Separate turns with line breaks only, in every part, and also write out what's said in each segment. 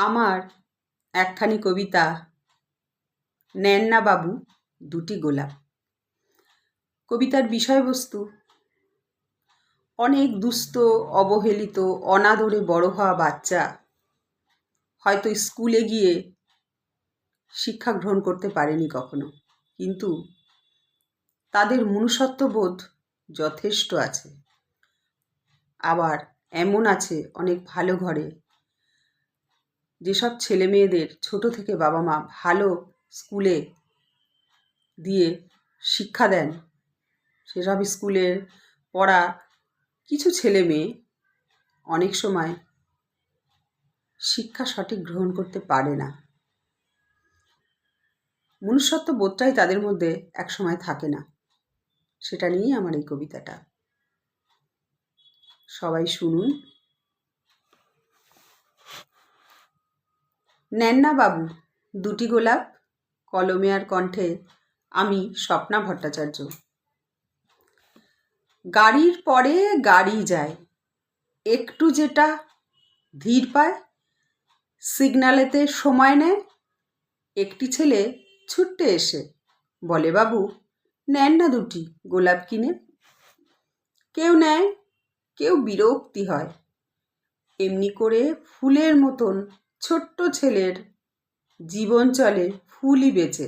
আমার একখানি কবিতা নেন না বাবু, দুটি গোলাপ। কবিতার বিষয়বস্তু, অনেক দুস্থ, অবহেলিত, অনাদরে বড় হওয়া বাচ্চা হয়তো স্কুলে গিয়ে শিক্ষা গ্রহণ করতে পারেনি কখনো। কিন্তু তাদের মনুষ্যত্ববোধ যথেষ্ট আছে। আবার এমন আছে অনেক ভালো ঘরে যেসব ছেলে মেয়েদের ছোট থেকে বাবা মা ভালো স্কুলে দিয়ে শিক্ষা দেন, সেসব স্কুলের পড়া কিছু ছেলে মেয়ে অনেক সময় শিক্ষা সঠিক গ্রহণ করতে পারে না। মনুষ্যত্ব বোধটাই তাদের মধ্যে এক সময় থাকে না। সেটা নিয়েই আমার এই কবিতাটা। সবাই শুনুন। নেন না বাবু, দুটি গোলাপ, কলমে আর কণ্ঠে, আমি স্বপ্না ভট্টাচার্য। গাড়ির পরে গাড়ি যায়, একটু যেটা ধীর পায়, সিগনালেতে সময় নেয়, একটি ছেলে ছুটতে এসে বলে, বাবু, নেন না দুটি গোলাপ কিনে। কেউ নেয়, কেউ বিরক্তি হয়, এমনি করে ফুলের মতন ছোট্ট ছেলের জীবন চলে ফুলই বেচে।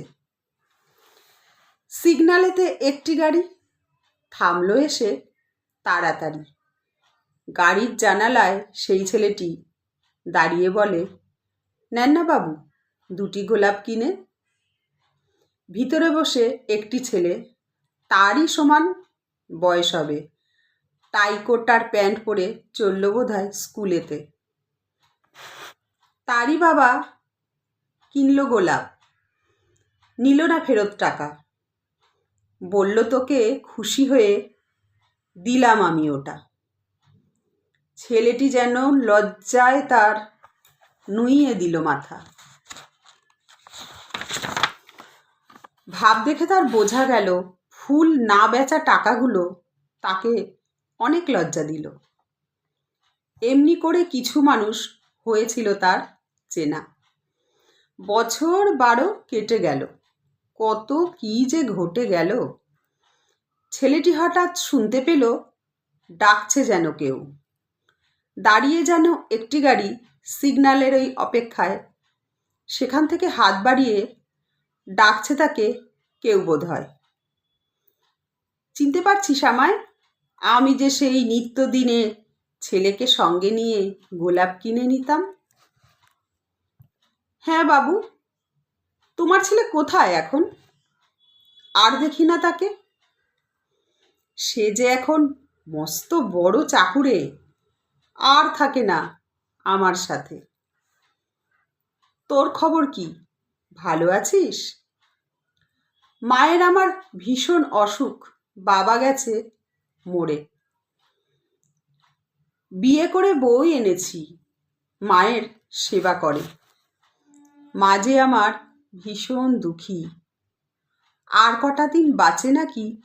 সিগনালেতে একটি গাড়ি, থামলো এসে তাড়াতাড়ি। গাড়ির জানালায় সেই ছেলেটি দাঁড়িয়ে বলে নেন না বাবু, দুটি গোলাপ কিনে? ভিতরে বসে একটি ছেলে, তারই সমান বয়স হবে। টাই কোট আর প্যান্ট পরে চলল বোধ হয় স্কুলেতে। তারই বাবা কিনল গোলাপ। নিল না ফেরত টাকা। বলল, তোকে খুশি হয়ে দিলাম আমি ওটা। ছেলেটি যেন লজ্জায় তার নুইয়ে দিল মাথা। ভাব দেখে তার বোঝা গেল, ফুল না বেচা টাকাগুলো তাকে অনেক লজ্জা দিল। এমনি করে কিছু মানুষ হয়েছিল তার চেনা। বছর বারো কেটে গেল। কত কি যে ঘটে গেল। ছেলেটি হঠাৎ শুনতে পেল, ডাকছে যেন কেউ। দাঁড়িয়ে যেন একটি গাড়ি সিগন্যালের ওই অপেক্ষায়। সেখান থেকে হাত বাড়িয়ে ডাকছে তাকে, কেউ বোধ হয়। চিনতে পারছিস আমায়? আমি যে সেই নিত্যদিনে ছেলেকে সঙ্গে নিয়ে গোলাপ কিনে নিতাম। হ্যাঁ বাবু। তোমার ছেলে কোথায় এখন? আর দেখি না তাকে। সে যে এখন মস্ত বড় চাকুরে। আর থাকে না আমার সাথে। তোর খবর কি? ভালো আছিস? মায়ের আমার ভীষণ অসুখ। বাবা গেছে মরে। বিয়ে করে বই এনেছি। মায়ের সেবা করে। মাঝে আমার ভীষণ দুঃখী। আর কটা দিন বাঁচে নাকি,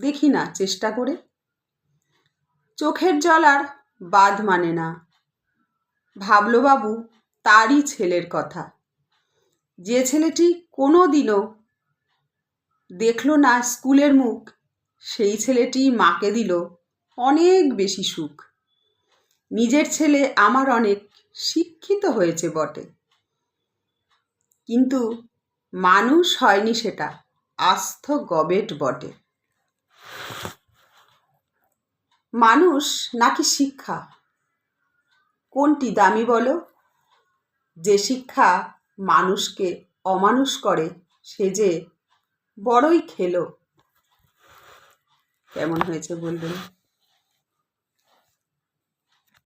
দেখি না চেষ্টা করে। চোখের জল আর বাদ মানে না। ভাবলো বাবু তারই ছেলের কথা। যে ছেলেটি কোনো দিনও দেখল না স্কুলের মুখ, সেই ছেলেটি মাকে দিল অনেক বেশি সুখ। নিজের ছেলে আমার অনেক শিক্ষিত হয়েছে বটে। কিন্তু মানুষ হয়নি সেটা, আস্থ গবেট বটে। মানুষ নাকি শিক্ষা? কোনটি দামি বলো? যে শিক্ষা মানুষকে অমানুষ করে, সে যে বড়ই খেলো। কেমন হয়েছে বলবেন?